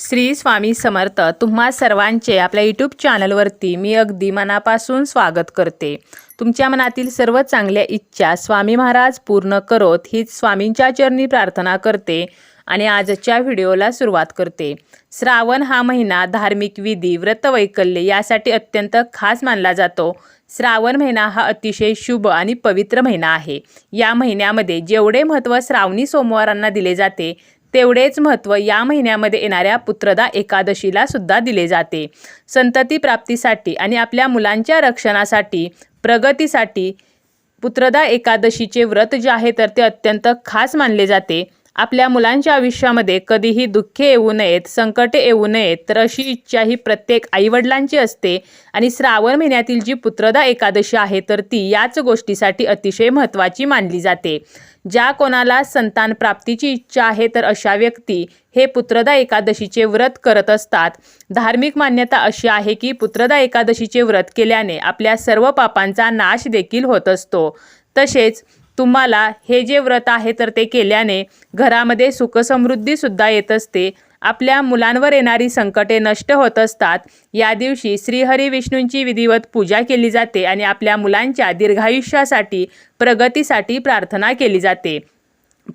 श्री स्वामी समर्थ तुम्हा सर्वांचे आपल्या यूट्यूब चॅनलवरती मी अगदी मनापासून स्वागत करते. तुमच्या मनातील सर्व चांगल्या इच्छा स्वामी महाराज पूर्ण करोत हीच स्वामींच्या चरणी प्रार्थना करते आणि आजच्या व्हिडिओला सुरुवात करते. श्रावण हा महिना धार्मिक विधी व्रतवैकल्य यासाठी अत्यंत खास मानला जातो. श्रावण महिना हा अतिशय शुभ आणि पवित्र महिना आहे. या महिन्यामध्ये जेवढे महत्त्व श्रावणी सोमवारांना दिले जाते तेवढेच महत्त्व या महिन्यामध्ये येणाऱ्या पुत्रदा एकादशीला सुद्धा दिले जाते. संतती प्राप्तीसाठी आणि आपल्या मुलांच्या रक्षणासाठी प्रगतीसाठी पुत्रदा एकादशीचे व्रत जे आहे तर ते अत्यंत खास मानले जाते. आपल्या मुलांच्या आयुष्यामध्ये कधीही दुःखे येऊ नयेत संकटे येऊ नयेत तर अशी इच्छा ही प्रत्येक आईवडिलांची असते. आणि श्रावण महिन्यातील जी पुत्रदा एकादशी आहे तर ती याच गोष्टीसाठी अतिशय महत्त्वाची मानली जाते. ज्या कोणाला संतान प्राप्तीची इच्छा आहे तर अशा व्यक्ती हे पुत्रदा एकादशीचे व्रत करत असतात. धार्मिक मान्यता अशी आहे की पुत्रदा एकादशीचे व्रत केल्याने आपल्या सर्व पापांचा नाश देखील होत असतो. तसेच तुम्हाला हे जे व्रत आहे तर ते केल्याने घरामध्ये सुखसमृद्धीसुद्धा येत असते. आपल्या मुलांवर येणारी संकटे नष्ट होत असतात. या दिवशी श्रीहरी विष्णूंची विधिवत पूजा केली जाते आणि आपल्या मुलांच्या दीर्घायुष्यासाठी प्रगतीसाठी प्रार्थना केली जाते.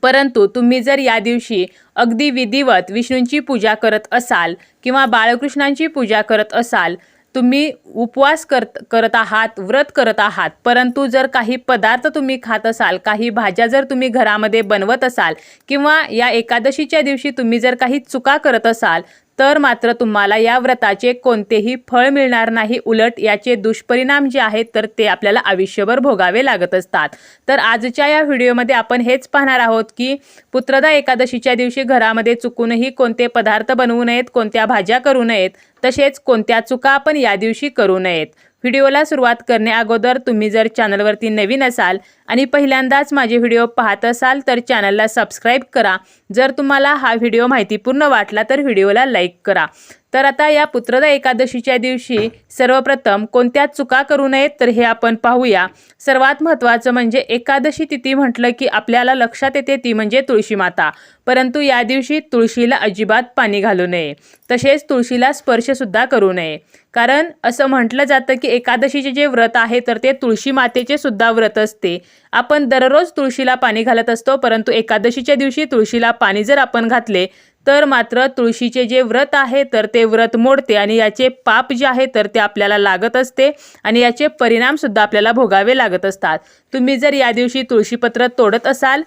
परंतु तुम्ही जर या दिवशी अगदी विधिवत विष्णूंची पूजा करत असाल किंवा बाळकृष्णांची पूजा करत असाल तुम्ही उपवास करत करत आहात व्रत करत आहात परंतु जर काही पदार्थ तुम्ही खात असाल काही भाज्या जर तुम्ही घरामध्ये बनवत असाल किंवा या एकादशीच्या दिवशी तुम्ही जर काही चुका करत असाल तर मात्र तुम्हाला या व्रताचे कोणतेही फळ मिळणार नाही. उलट याचे दुष्परिणाम जे आहेत तर ते आपल्याला आयुष्यभर भोगावे लागत असतात. तर आजच्या या व्हिडिओमध्ये आपण हेच पाहणार आहोत की पुत्रदा एकादशीच्या दिवशी घरामध्ये चुकूनही कोणते पदार्थ बनवू नयेत कोणत्या भाज्या करू नयेत तसेच कोणत्या चुका आपण या दिवशी करू नयेत. व्हिडिओला सुरुवात करण्याअगोदर तुम्ही जर चॅनलवरती नवीन असाल आणि पहिल्यांदाच माझे व्हिडिओ पाहत असाल तर चॅनलला सबस्क्राईब करा. जर तुम्हाला हा व्हिडिओ माहितीपूर्ण वाटला तर व्हिडिओला लाईक करा. तर आता या पुत्रदा एकादशीच्या दिवशी सर्वप्रथम कोणत्या चुका करू नयेत तर हे आपण पाहूया. सर्वात महत्त्वाचं म्हणजे एकादशी तिथी म्हटलं की आपल्याला लक्षात येते ती म्हणजे तुळशी माता परंतु या दिवशी तुळशीला अजिबात पाणी घालू नये. तसेच तुळशीला स्पर्शसुद्धा करू नये. कारण असं म्हटलं जातं की एकादशीचे जे व्रत आहे तर ते तुळशी मातेचे सुद्धा व्रत असते. आपण दररोज तुळशीला पाणी घालत असतो परंतु एकादशीच्या दिवशी तुळशीला पाणी जर आपण घातले तर मात्र तुळशीचे जे व्रत आहे तर ते व्रत मोडते आणि याचे पाप जे आहे तर ते आपल्याला लागत असते आणि याचे परिणामसुद्धा आपल्याला भोगावे लागत असतात. तुम्ही जर या दिवशी तुळशीपत्र तोडत असाल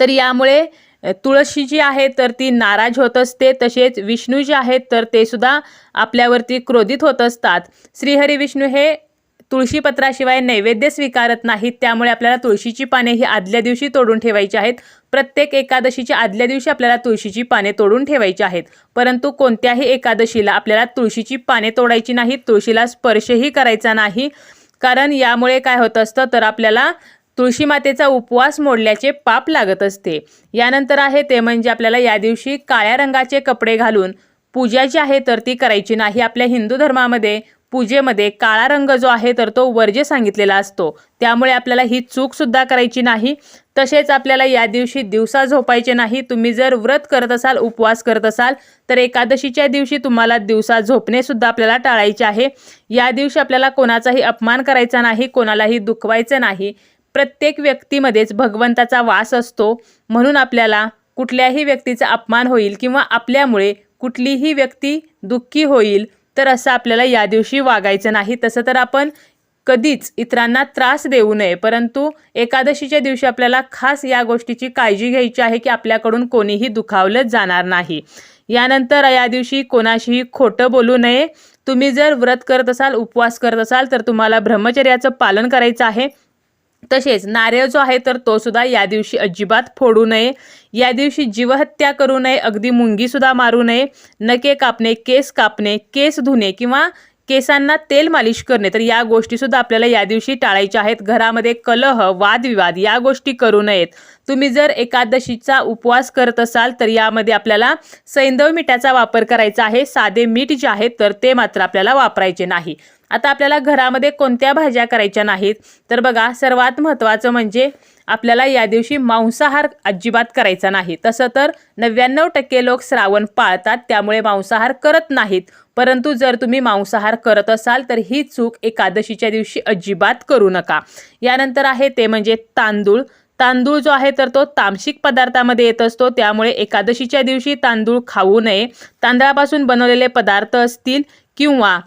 तर यामुळे तुळशी जी आहे तर ती नाराज होत असते. तसेच विष्णू जे आहेत तर ते सुद्धा आपल्यावरती क्रोधित होत असतात. श्रीहरी विष्णू हे तुळशीपत्राशिवाय नैवेद्य स्वीकारत नाहीत. त्यामुळे आपल्याला तुळशीची पाने ही आदल्या दिवशी तोडून ठेवायची आहेत. प्रत्येक एकादशीच्या आदल्या दिवशी आपल्याला तुळशीची पाने तोडून ठेवायची आहेत. परंतु कोणत्याही एकादशीला आपल्याला तुळशीची पाने तोडायची नाहीत. तुळशीला स्पर्शही करायचा नाही. कारण यामुळे काय होत असतं? तर आपल्याला तुळशी मातेचा उपवास मोडल्याचे पाप लागत असते. यानंतर आहे ते म्हणजे आपल्याला या दिवशी काळ्या रंगाचे कपडे घालून पूजा जी आहे तर ती करायची नाही. आपल्या हिंदू धर्मामध्ये पूजेमध्ये काळा रंग जो आहे तर तो वर्ज्य सांगितलेला असतो. त्यामुळे आपल्याला ही चूक सुद्धा करायची नाही. तसेच आपल्याला या दिवशी दिवसा झोपायचे नाही. तुम्ही जर व्रत करत असाल उपवास करत असाल तर एकादशीच्या दिवशी तुम्हाला दिवसा झोपणे सुद्धा आपल्याला टाळायचे आहे. या दिवशी आपल्याला कोणाचाही अपमान करायचा नाही कोणालाही दुखवायचं नाही. प्रत्येक व्यक्तीमध्येच भगवंताचा वास असतो. म्हणून आपल्याला कुठल्याही व्यक्तीचा अपमान होईल किंवा आपल्यामुळे कुठलीही व्यक्ती दुःखी होईल तर असं आपल्याला या दिवशी वागायचं नाही. तसं तर आपण कधीच इतरांना त्रास देऊ नये. परंतु एकादशीच्या दिवशी आपल्याला खास या गोष्टीची काळजी घ्यायची आहे की आपल्याकडून कोणीही दुखावलं जाणार नाही. यानंतर या दिवशी कोणाशीही खोटं बोलू नये. तुम्ही जर व्रत करत असाल उपवास करत असाल तर तुम्हाला ब्रह्मचर्याचं पालन करायचं आहे. तसेच नारळ जो आहे तर तो सुद्धा या दिवशी अजिबात फोडू नये. या दिवशी जीवहत्या करू नये. अगदी मुंगीसुद्धा मारू नये. नके कापणे केस कापणे केस धुणे किंवा केसांना तेल मालिश करणे. तर या गोष्टीसुद्धा आपल्याला या दिवशी टाळायच्या आहेत. घरामध्ये कलह वादविवाद या गोष्टी करू नयेत. तुम्ही जर एकादशीचा उपवास करत असाल तर यामध्ये आपल्याला सैंधव मिठाचा वापर करायचा आहे. साधे मीठ जे आहे तर ते मात्र आपल्याला वापरायचे नाही. आता आपल्याला घरामध्ये कोणत्या भाज्या करायच्या नाहीत? तर बघा सर्वात महत्त्वाचं म्हणजे आपल्याला या दिवशी मांसाहार अजिबात करायचा नाही. तसं तर नव्याण्णव टक्के लोक श्रावण पाळतात त्यामुळे मांसाहार करत नाहीत. परंतु जर तुम्ही मांसाहार करत असाल तर ही चूक एकादशीच्या दिवशी अजिबात करू नका. यानंतर आहे ते म्हणजे तांदूळ. तांदूळ जो आहे तर तो तामसिक पदार्थामध्ये येत असतो. त्यामुळे एकादशीच्या दिवशी तांदूळ खाऊ नये. तांदळापासून बनवलेले पदार्थ असतील किंवा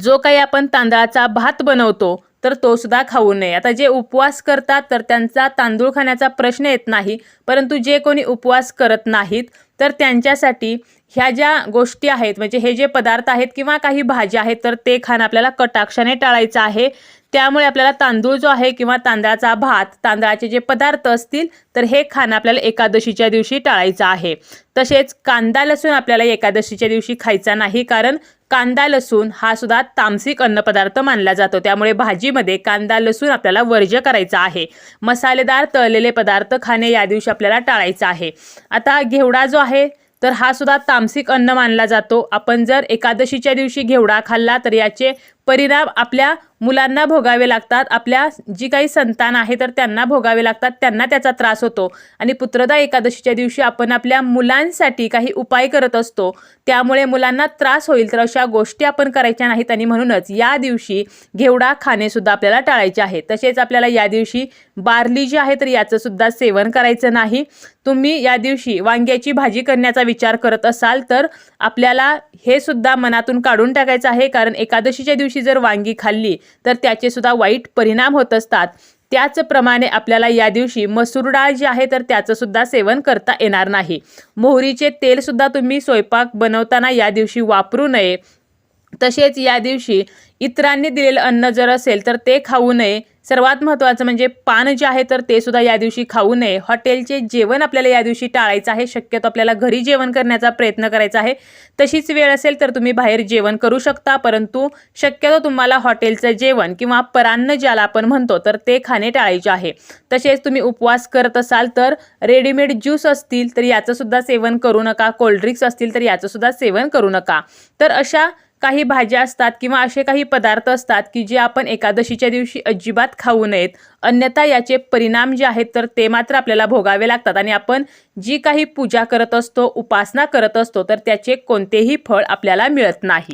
जो काही आपण तांदळाचा भात बनवतो तर तो सुद्धा खाऊ नये. आता जे उपवास करतात तर त्यांचा तांदूळ खाण्याचा प्रश्न येत नाही. परंतु जे कोणी उपवास करत नाहीत तर त्यांच्यासाठी ह्या ज्या गोष्टी आहेत म्हणजे हे जे पदार्थ आहेत किंवा काही भाज्या आहेत तर ते खाणं आपल्याला कटाक्षाने टाळायचं आहे. त्यामुळे आपल्याला तांदूळ जो आहे किंवा तांदळाचा भात तांदळाचे जे पदार्थ असतील तर हे खाणं आपल्याला एकादशीच्या दिवशी टाळायचं आहे. तसेच कांदा लसूण आपल्याला एकादशीच्या दिवशी खायचा नाही कारण कांदा लसूण हा सुद्धा तामसिक अन्नपदार्थ मानला जातो. त्यामुळे भाजीमध्ये कांदा लसूण आपल्याला वर्ज्य करायचा आहे. मसालेदार तळलेले पदार्थ खाणे या दिवशी आपल्याला टाळायचं आहे. आता घेवडा जो आहे तर हा सुद्धा तामसिक अन्न मानला जातो. आपण जर एकादशीच्या दिवशी घेवडा खाल्ला तर याचे परिणाम आपल्या मुलांना भोगावे लागतात. आपल्या जी काही संतान आहे तर त्यांना भोगावे लागतात. त्यांना त्याचा त्रास होतो. आणि पुत्रदा एकादशीच्या दिवशी आपण आपल्या मुलांसाठी काही उपाय करत असतो. त्यामुळे मुलांना त्रास होईल तर अशा गोष्टी आपण करायच्या नाहीत. आणि म्हणूनच या दिवशी घेवडा खाणेसुद्धा आपल्याला टाळायचे आहे. तसेच आपल्याला या दिवशी बार्ली जी आहे तर याचंसुद्धा सेवन करायचं नाही. तुम्ही या दिवशी वांग्याची भाजी करण्याचा विचार करत असाल तर आपल्याला हे सुद्धा मनातून काढून टाकायचं आहे. कारण एकादशीच्या दिवशी जर वांगी खाल्ली तर त्याचे सुद्धा वाईट परिणाम होत असतात. त्याचप्रमाणे आपल्याला या दिवशी मसूर डाळ जी आहे तर त्याचं सुद्धा सेवन करता येणार नाही. मोहरीचे तेल सुद्धा तुम्ही स्वयंपाक बनवताना या दिवशी वापरू नये. तसेच या दिवशी इतरांनी दिलेलं अन्न जर असेल तर ते खाऊ नये. सर्वात महत्त्वाचं म्हणजे पान जे आहे तर ते सुद्धा या दिवशी खाऊ नये. हॉटेलचे जेवण आपल्याला या दिवशी टाळायचं आहे. शक्यतो आपल्याला घरी जेवण करण्याचा प्रयत्न करायचा आहे. तशीच वेळ असेल तर तुम्ही बाहेर जेवण करू शकता. परंतु शक्यतो तुम्हाला हॉटेलचं जेवण किंवा परान्न ज्याला आपण म्हणतो तर ते खाणे टाळायचे आहे. तसेच तुम्ही उपवास करत असाल तर रेडीमेड ज्यूस असतील तर याचंसुद्धा सेवन करू नका. कोल्ड्रिंक्स असतील तर याचंसुद्धा सेवन करू नका. तर अशा काही भाज्या असतात किंवा असे काही पदार्थ असतात की जे आपण एकादशीच्या दिवशी अजिबात खाऊ नयेत. अन्यथा याचे परिणाम जे आहेत तर ते मात्र आपल्याला भोगावे लागतात. आणि आपण जी काही पूजा करत असतो उपासना करत असतो तर त्याचे कोणतेही फळ आपल्याला मिळत नाही.